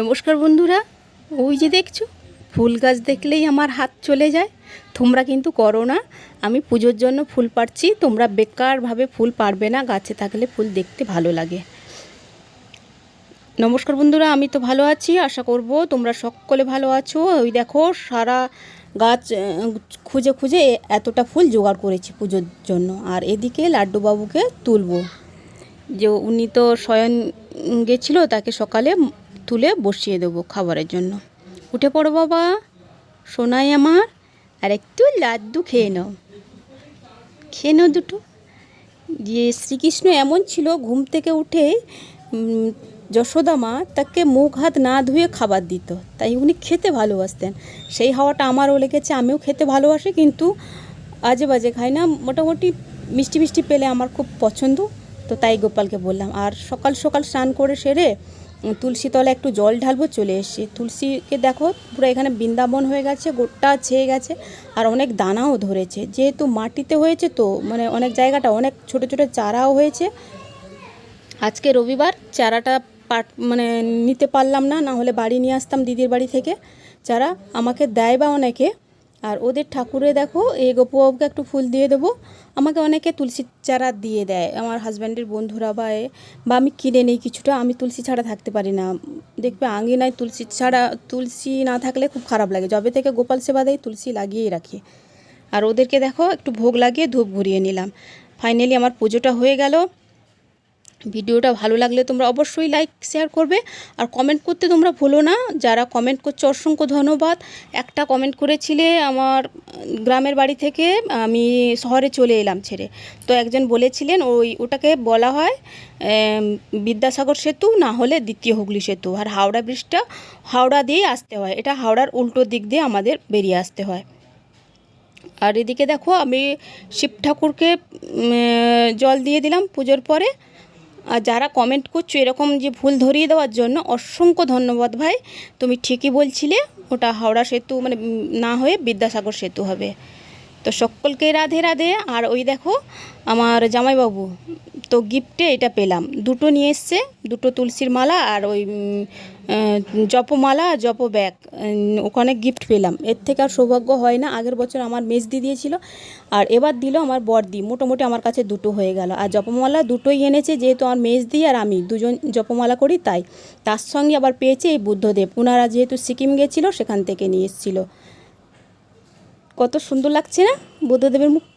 নমস্কার বন্ধুরা, ওই যে দেখছ, ফুল গাছ দেখলেই আমার হাত চলে যায়। তোমরা কিন্তু করো না, আমি পুজোর জন্য ফুল পাড়ছি, তোমরা বেকারভাবে ফুল পারবে না, গাছে থাকলে ফুল দেখতে ভালো লাগে। নমস্কার বন্ধুরা, আমি তো ভালো আছি, আশা করব তোমরা সকলে ভালো আছো। ওই দেখো, সারা গাছ খুঁজে খুঁজে এতটা ফুল জোগাড় করেছি পুজোর জন্য। আর এদিকে লাড্ডুবাবুকে তুলবো। যে উনি তো শয়ন গেছিল, তাকে সকালে তুলে বসিয়ে দেবো খাবারের জন্য। উঠে পড়ো বাবা, সোনাই আমার, আর একটু লাড্ডু খেয়ে নাও। খেয়ে নাও দুটো। যে শ্রীকৃষ্ণ এমন ছিল, ঘুম থেকে উঠে যশোদা মা তাকে মুখ হাত না ধুয়ে খাবার দিত। তাই উনি খেতে ভালোবাসতেন। সেই হাওয়াটা আমারও লেগেছে, আমিও খেতে ভালোবাসি, কিন্তু আজে বাজে খাই না। মোটামুটি মিষ্টি মিষ্টি পেলে আমার খুব পছন্দ। তো তাই গোপালকে বললাম, আর সকাল সকাল স্নান করে সেরে তুলসী তলে একটু জল ঢালবো, চলে এসেছি। তুলসীকে দেখো, পুরো এখানে বৃন্দাবন হয়ে গেছে, গোটা ছেয়ে গেছে, আর অনেক দানাও ধরেছে। যেহেতু মাটিতে হয়েছে তো মানে অনেক জায়গাটা, অনেক ছোট ছোট চারাও হয়েছে। আজকে রবিবার, চারাটা পাট মানে নিতে পারলাম না না হলে বাড়ি নিয়ে আসতাম দিদির বাড়ি থেকে। চারা আমাকে দেয় বা অনেকে আর ওদের ঠাকুরে দেখো, এই গোপুবাবুকে একটু ফুল দিয়ে দেবো। আমাকে অনেকে তুলসী চারা দিয়ে দেয়। আমার হাজব্যান্ডের বন্ধুরা বা বা আমি কিনে নিই কিছুটা, আমি তুলসী ছাড়া থাকতে পারি না। দেখবে আঙিনায় তুলসী ছাড়া তুলসী না থাকলে খুব খারাপ লাগে। যবে থেকে গোপাল সেবা দেয়, তুলসী লাগিয়েই রাখি। আর ওদেরকে দেখো, একটু ভোগ লাগিয়ে ধূপ ঘুরিয়ে নিলাম। ফাইনালি আমার পুজোটা হয়ে গেল। ভিডিওটা ভালো লাগলে তোমরা অবশ্যই লাইক শেয়ার করবে। আর কমেন্ট করতে তোমরা ভুলো না। যারা কমেন্ট করছ, অসংখ্য ধন্যবাদ। একটা কমেন্ট করেছিলে আমার গ্রামের বাড়ি থেকে, আমি শহরে চলে এলাম ছেড়ে। তো একজন বলেছিলেন, ওই ওটাকে বলা হয় বিদ্যাসাগর সেতু, না হলে দ্বিতীয় হুগলি সেতু। আর হাওড়া ব্রিজটা হাওড়া দিয়েই আসতে হয়। এটা হাওড়ার উল্টো দিক দিয়ে আমাদের বেরিয়ে আসতে হয়। আর এদিকে দেখো, আমি শিব ঠাকুরকে জল দিয়ে দিলাম পুজোর পরে। আর যারা কমেন্ট করছ এরকম যে ভুল ধরিয়ে দেওয়ার জন্য অসংখ্য ধন্যবাদ ভাই। তুমি ঠিকই বলছিলে, ওটা হাওড়া সেতু মানে না হয়ে বিদ্যাসাগর সেতু হবে। তো সকলকে রাধে রাধে। আর ওই দেখো, আমার জামাইবাবু তো গিফটে এটা পেলাম। দুটো নিয়ে এসছে, দুটো তুলসীর মালা আর ওই জপমালা আর জপ ব্যাগ। ওখানে গিফট পেলাম। এর থেকে আর সৌভাগ্য হয় না। আগের বছর আমার মেজদি দিয়েছিল আর এবার দিল আমার বড়দি। মোটামুটি আমার কাছে দুটো হয়ে গেল। আর জপমালা দুটোই এনেছে যেহেতু আমার মেজদি আর আমি। দুজন জপমালা করি তাই। তার সঙ্গে আবার পেয়েছে এই বুদ্ধদেব। ওনারা যেহেতু সিকিম গেছিল, সেখান থেকে নিয়ে এসেছিল। কত সুন্দর লাগছে না বুদ্ধদেবের মুখটা?